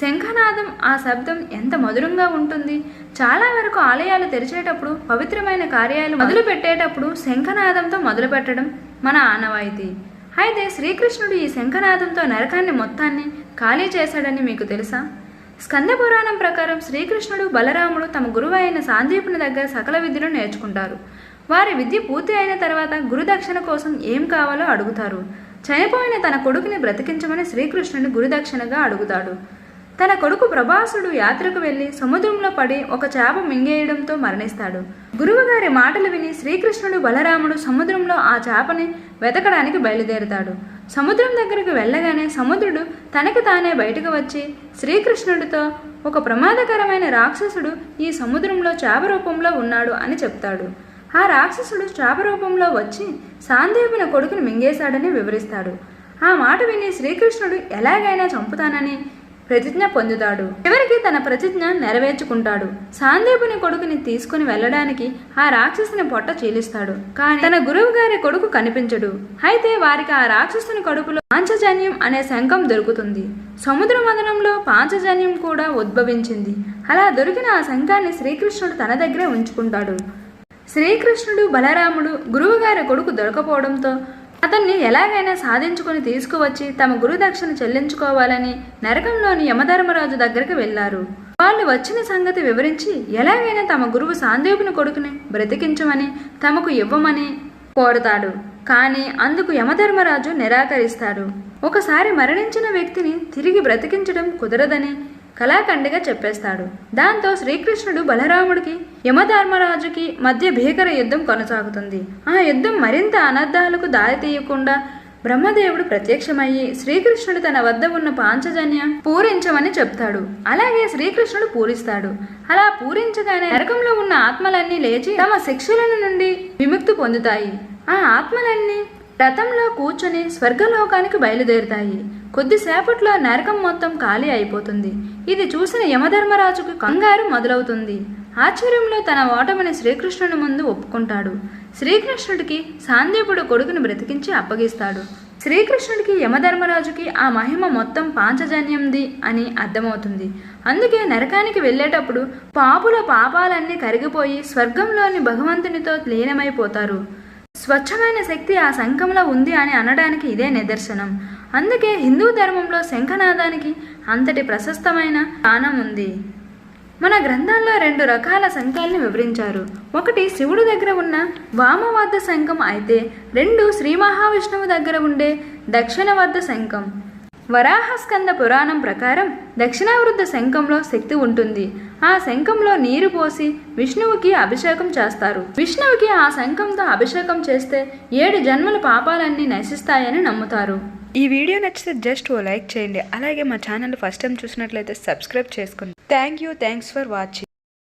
శంఖనాదం ఆ శబ్దం ఎంత మధురంగా ఉంటుంది. చాలా వరకు ఆలయాలు తెరిచేటప్పుడు పవిత్రమైన కార్యాలు మొదలు పెట్టేటప్పుడు శంఖనాదంతో మొదలు పెట్టడం మన ఆనవాయితీ. అయితే శ్రీకృష్ణుడు ఈ శంఖనాదంతో నరకాన్ని మొత్తాన్ని ఖాళీ చేశాడని మీకు తెలుసా? స్కంద పురాణం ప్రకారం శ్రీకృష్ణుడు బలరాముడు తమ గురువు అయిన సాందీపుని దగ్గర సకల విద్యను నేర్చుకుంటారు. వారి విద్య పూర్తి అయిన తర్వాత గురుదక్షిణ కోసం ఏం కావాలో అడుగుతారు. చనిపోయిన తన కొడుకుని బ్రతికించమని శ్రీకృష్ణుని గురుదక్షిణగా అడుగుతాడు. తన కొడుకు ప్రభాసుడు యాత్రకు వెళ్ళి సముద్రంలో పడి ఒక చేప మింగేయడంతో మరణిస్తాడు. గురువుగారి మాటలు విని శ్రీకృష్ణుడు బలరాముడు సముద్రంలో ఆ చేపని వెతకడానికి బయలుదేరుతాడు. సముద్రం దగ్గరకు వెళ్ళగానే సముద్రుడు తనకి తానే బయటకు వచ్చి శ్రీకృష్ణుడితో ఒక ప్రమాదకరమైన రాక్షసుడు ఈ సముద్రంలో చేప రూపంలో ఉన్నాడు అని చెప్తాడు. ఆ రాక్షసుడు చేప రూపంలో వచ్చి సాందేవుని కొడుకుని మింగేశాడని వివరిస్తాడు. ఆ మాట విని శ్రీకృష్ణుడు ఎలాగైనా చంపుతానని ప్రతిజ్ఞ పొందుతాడు. చివరికి తన ప్రతిజ్ఞ నెరవేర్చుకుంటాడు. సాందీపుని కొడుకుని తీసుకుని వెళ్ళడానికి ఆ రాక్షసుని పొట్ట చీలిస్తాడు. కానీ తన గురువు గారి కొడుకు కనిపించడు. అయితే వారికి ఆ రాక్షసుని కడుపులో పాంచజన్యం అనే శంఖం దొరుకుతుంది. సముద్ర మదనంలో పాంచజన్యం కూడా ఉద్భవించింది. అలా దొరికిన ఆ శంఖాన్ని శ్రీకృష్ణుడు తన దగ్గరే ఉంచుకుంటాడు. శ్రీకృష్ణుడు బలరాముడు గురువుగారి కొడుకు దొరకపోవడంతో అతన్ని ఎలాగైనా సాధించుకుని తీసుకువచ్చి తమ గురుదక్షిణ చెల్లించుకోవాలని నరకంలోని యమధర్మరాజు దగ్గరికి వెళ్ళారు వాళ్ళు వచ్చిన సంగతి వివరించి ఎలాగైనా తమ గురువు సాందీపుని కొడుకుని బ్రతికించమని తమకు ఇవ్వమని కోరతాడు. కానీ అందుకు యమధర్మరాజు నిరాకరిస్తాడు. ఒకసారి మరణించిన వ్యక్తిని తిరిగి బ్రతికించడం కుదరదని కళాఖండిగా చెప్పేస్తాడు. దాంతో శ్రీకృష్ణుడు బలరాముడికి యమధర్మరాజుకి మధ్య భీకర యుద్ధం కొనసాగుతుంది. ఆ యుద్ధం మరింత అనర్థాలకు దారితీయకుండా బ్రహ్మదేవుడు ప్రత్యక్షమయ్యి శ్రీకృష్ణుడు తన వద్ద ఉన్న పాంచజన్య పూరించమని చెప్తాడు. అలాగే శ్రీకృష్ణుడు పూరిస్తాడు. అలా పూరించగానే నరకంలో ఉన్న ఆత్మలన్నీ లేచి తమ శిక్షల నుండి విముక్తి పొందుతాయి. ఆ ఆత్మలన్నీ రథంలో కూర్చొని స్వర్గలోకానికి బయలుదేరుతాయి. కొద్దిసేపట్లో నరకం మొత్తం ఖాళీ అయిపోతుంది. ఇది చూసిన యమధర్మరాజుకు కంగారు మొదలవుతుంది. ఆశ్చర్యంలో తన ఓటమిని శ్రీకృష్ణుని ముందు ఒప్పుకుంటాడు. శ్రీకృష్ణుడికి సాందీపుడు కొడుకుని బ్రతికించి అప్పగిస్తాడు. శ్రీకృష్ణుడికి యమధర్మరాజుకి ఆ మహిమ మొత్తం పాంచజన్యంది అని అర్థమవుతుంది. అందుకే నరకానికి వెళ్ళేటప్పుడు పాపుల పాపాలన్నీ కరిగిపోయి స్వర్గంలోని భగవంతునితో లీనమైపోతారు. స్వచ్ఛమైన శక్తి ఆ శంఖంలో ఉంది అని అనడానికి ఇదే నిదర్శనం. అందుకే హిందూ ధర్మంలో శంఖనాదానికి అంతటి ప్రశస్తమైన స్థానం ఉంది. మన గ్రంథాల్లో రెండు రకాల శంఖాలను వివరించారు. ఒకటి శివుడి దగ్గర ఉన్న వామవద్ద శంఖం అయితే రెండు శ్రీ మహావిష్ణువు దగ్గర ఉండే దక్షిణవద్ద శంఖం. వరాహస్కంద పురాణం ప్రకారం దక్షిణావృద్ధ శంఖంలో శక్తి ఉంటుంది. ఆ శంఖంలో నీరు పోసి విష్ణువుకి అభిషేకం చేస్తారు. విష్ణువుకి ఆ శంఖంతో అభిషేకం చేస్తే ఏడు జన్మల పాపాలన్నీ నశిస్తాయని నమ్ముతారు. ఈ వీడియో నచ్చితే జస్ట్ ఓ లైక్ చేయండి. అలాగే మా ఛానల్ ఫస్ట్ టైం చూసినట్లయితే సబ్స్క్రైబ్ చేసుకోండి thank you thanks for watching.